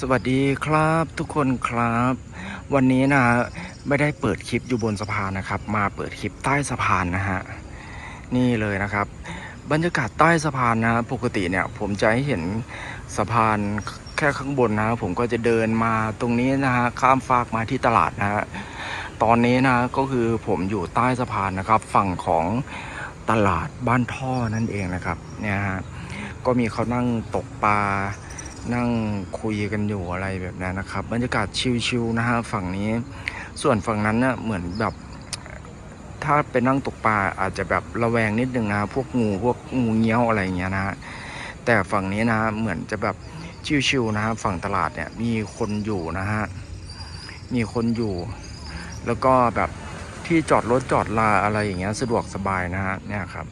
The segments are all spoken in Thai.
สวัสดีครับทุกคนครับ วันนี้นะฮะไม่ได้เปิดคลิปอยู่บนสะพานนะครับ มาเปิดคลิปใต้สะพานนะฮะนี่เลยนะครับ บรรยากาศใต้สะพานนะปกติเนี่ย ผมจะให้เห็นสะพานแค่ข้างบนนะผมก็จะเดินมาตรงนี้นะฮะข้ามฟากมาที่ตลาดนะฮะตอนนี้นะก็คือผมอยู่ใต้สะพานนะครับ ฝั่งของตลาดบ้านท่อนั่นเองนะครับเนี่ยฮะก็มีเขานั่งตกปลา นั่งคุยกันอยู่อะไรแบบนั้นนะครับ บรรยากาศชิลๆนะฮะฝั่งนี้ ส่วนฝั่งนั้นเนะ่ะเหมือนแบบ ถ้าไปนั่งตกปลาอาจจะแบบระแวงนิดนึงนะพวกงูพวกงูเงี้ยวอะไรอย่างเงี้ยนะฮะแต่ฝั่งนี้นะเหมือนจะแบบชิวๆนะฮะฝั่งตลาดเนี่ยมีคนอยู่นะฮะมีคนอยู่ แล้วก็แบบที่จอดรถจอดลาอะไรอย่างเงี้ยสะดวกสบายนะฮะเนี่ยครับ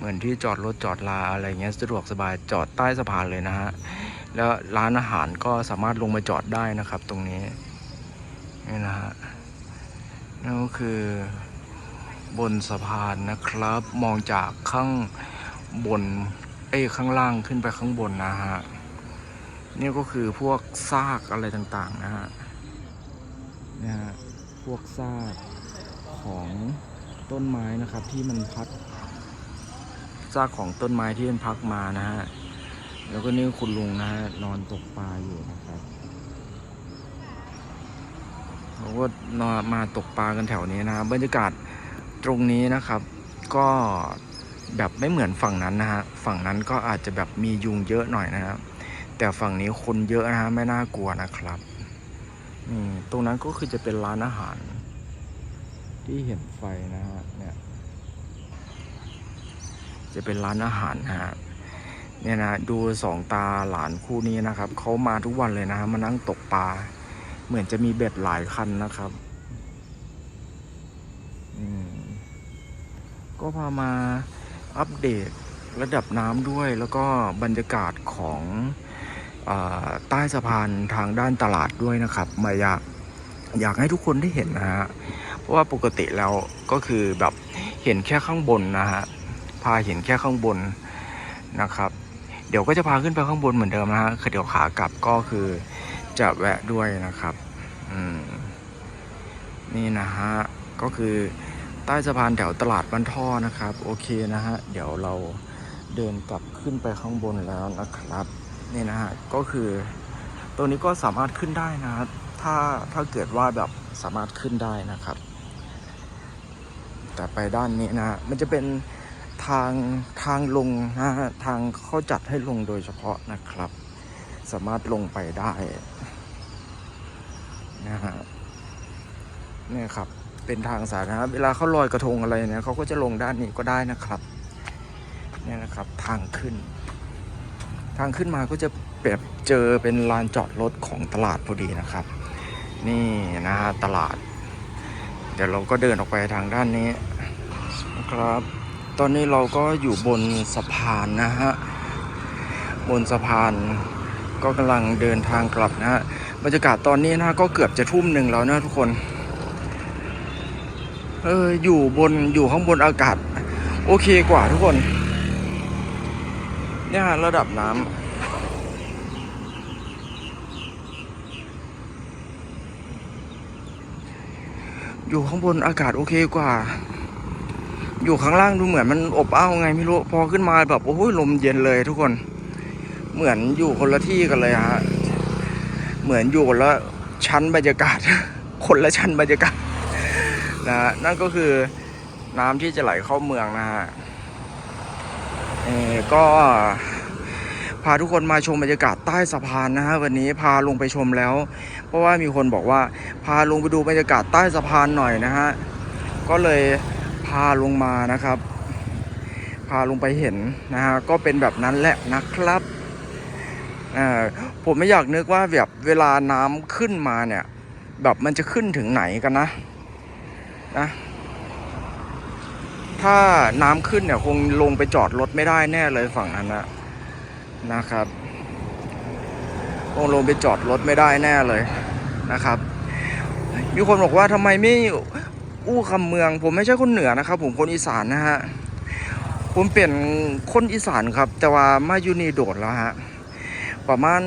เหมือนที่จอดรถจอดลาอะไรเงี้ยสะดวกสบายจอดใต้สะพานเลยนะฮะแล้วร้านอาหารก็สามารถลงมาจอดได้นะครับ ตรงนี้นี่นะฮะนั่นก็คือบนสะพานนะครับ มองจากข้างบนเอ้ข้างล่างขึ้นไปข้างบนนะฮะนี่ก็คือพวกซากอะไรต่างๆนะฮะนี่ฮะพวกซากของต้นไม้นะครับที่มันพัด ซากของต้นไม้ที่มันพักมานะฮะ แล้วก็นี่คุณลุงนะฮะนอนตกปลาอยู่นะครับเขาก็นอนมาตกปลากันแถวนี้นะบรรยากาศตรงนี้นะครับ ก็แบบไม่เหมือนฝั่งนั้นนะฮะ ฝั่งนั้นก็อาจจะแบบมียุงเยอะหน่อยนะครับ แต่ฝั่งนี้คนเยอะนะฮะไม่น่ากลัวนะครับตรงนั้นก็คือจะเป็นร้านอาหาร ที่เห็นไฟนะฮะเนี่ย จะเป็นร้านอาหารนะฮะเนี่ยนะดูสองตาหลานคู่นี้นะครับเขามาทุกวันเลยนะฮะมานั่งตกปลาเหมือนจะมีเบ็ดหลายคันนะครับอืมก็พามาอัปเดตระดับน้ำด้วย แล้วก็บรรยากาศของอใต้สะพานทางด้านตลาดด้วยนะครับ มาอยากอยากให้ทุกคนได้เห็นนะฮะเพราะว่าปกติแล้วก็คือแบบเห็นแค่ข้างบนนะฮะ พาเห็นแค่ข้างบนนะครับ เดี๋ยวก็จะพาขึ้นไปข้างบนเหมือนเดิมนะฮะคือเดี๋ยวขากลับก็คือจะแวะด้วยนะครับอืมนี่นะฮะก็คือใต้สะพานแถวตลาดบ้านท่อนะครับ โอเคนะฮะเดี๋ยวเราเดินกลับขึ้นไปข้างบนแล้วนะครับนี่นะฮะก็คือตัวนี้ก็สามารถขึ้นได้นะถ้าถ้าเกิดว่าแบบสามารถขึ้นได้นะครับ แต่ไปด้านนี้นะมันจะเป็นางทางลงนะฮะทางเขาจัดให้ลงโดยเฉพาะนะครับ สามารถลงไปได้นะฮะเนี่ยครับเป็นทางสาธารณะเวลาเขาลอยกระทงอะไรเนี่ยเขาก็จะลงด้านนี้ก็ได้นะครับเนี่ยนะครับทางขึ้น ทางขึ้นมาก็จะแบบเจอเป็นลานจอดรถของตลาดพอดีนะครับ นี่นะฮะตลาด เดี๋ยวเราก็เดินออกไปทางด้านนี้นะครับ ตอนนี้เราก็อยู่บนสะพานนะฮะ บนสะพานก็กำลังเดินทางกลับนะฮะ บรรยากาศตอนนี้นะก็เกือบจะทุ่มหนึ่งแล้วนะทุกคน เอออยู่บนอยู่ข้างบนอากาศ โอเคกว่าทุกคน เนี่ยฮะระดับน้ำอยู่ข้างบนอากาศโอเคกว่า อยู่ข้างล่างดูเหมือนมันอบอ้าวไงไม่รู้พอขึ้นมาแบบโอ้ยลมเย็นเลยทุกคน เหมือนอยู่คนละที่กันเลยฮะเหมือนอยู่คนละชั้นบรรยากาศ คนละชั้นบรรยากาศนะฮะนั่นก็คือน้ำที่จะไหลเข้าเมืองนะฮะเออก็พาทุกคนมาชมบรรยากาศใต้สะพานนะฮะวันนี้พาลงไปชมแล้ว เพราะว่ามีคนบอกว่าพาลงไปดูบรรยากาศใต้สะพานหน่อยนะฮะก็เลย พาลงมานะครับ พาลงไปเห็นนะฮะก็เป็นแบบนั้นแหละนะครับผมไม่อยากนึกว่าแบบเวลาน้ำขึ้นมาเนี่ย แบบมันจะขึ้นถึงไหนกันนะนะ ถ้าน้ำขึ้นเนี่ยคงลงไปจอดรถไม่ได้แน่เลยฝั่งนั้นนะนะครับคงลงไปจอดรถไม่ได้แน่เลยนะครับ มีคนบอกว่าทำไมไม่ อู้คำเมือง ผมไม่ใช่คนเหนือนะครับ ผมคนอีสานนะฮะผมเป็นคนอีสานครับ แต่ว่ามาอยู่นี่โดดแล้วฮะประมาณ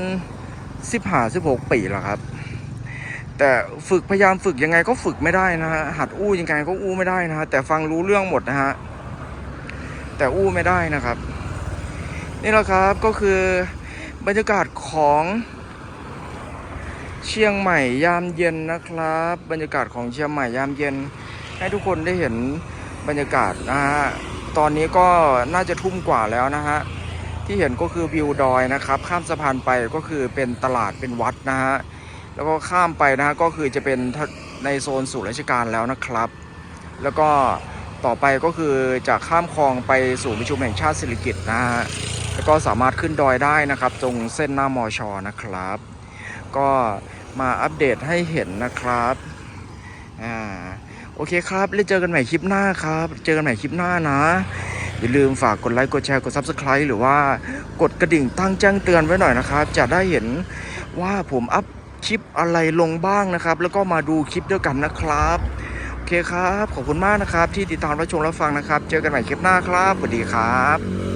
สิบห้าสิบหกปีแล้วครับ แต่ฝึกพยายามฝึกยังไงก็ฝึกไม่ได้นะฮะหัดอู้ยังไงก็อู้ไม่ได้นะฮะแต่ฟังรู้เรื่องหมดนะฮะแต่อู้ไม่ได้นะครับ นี่แหละครับก็คือบรรยากาศของเชียงใหม่ยามเย็นนะครับ บรรยากาศของเชียงใหม่ยามเย็น ให้ทุกคนได้เห็นบรรยากาศนะฮะตอนนี้ก็น่าจะทุ่มกว่าแล้วนะฮะที่เห็นก็คือวิวดอยนะครับ ข้ามสะพานไปก็คือเป็นตลาดเป็นวัดนะฮะแล้วก็ข้ามไปนะฮะก็คือจะเป็นในโซนสู่ราชการแล้วนะครับ แล้วก็ต่อไปก็คือจะข้ามคลองไปสู่ประชุมแห่งชาติสิริกิตนะฮะแล้วก็สามารถขึ้นดอยได้นะครับ ตรงเส้นหน้ามอชอนะครับ ก็มาอัปเดตให้เห็นนะครับอ่า โอเคครับแล้วเจอกันใหม่คลิปหน้าครับ เจอกันใหม่คลิปหน้านะ อย่าลืมฝากกดไลค์กดแชร์กด Subscribe หรือว่ากดกระดิ่งตั้งแจ้งเตือนไว้หน่อยนะครับ จะได้เห็นว่าผมอัพคลิปอะไรลงบ้างนะครับ แล้วก็มาดูคลิปด้วยกันนะครับ โอเคครับ ขอบคุณมากนะครับ ที่ติดตามรับชมรับฟังนะครับ เจอกันใหม่คลิปหน้าครับสวัสดีครับ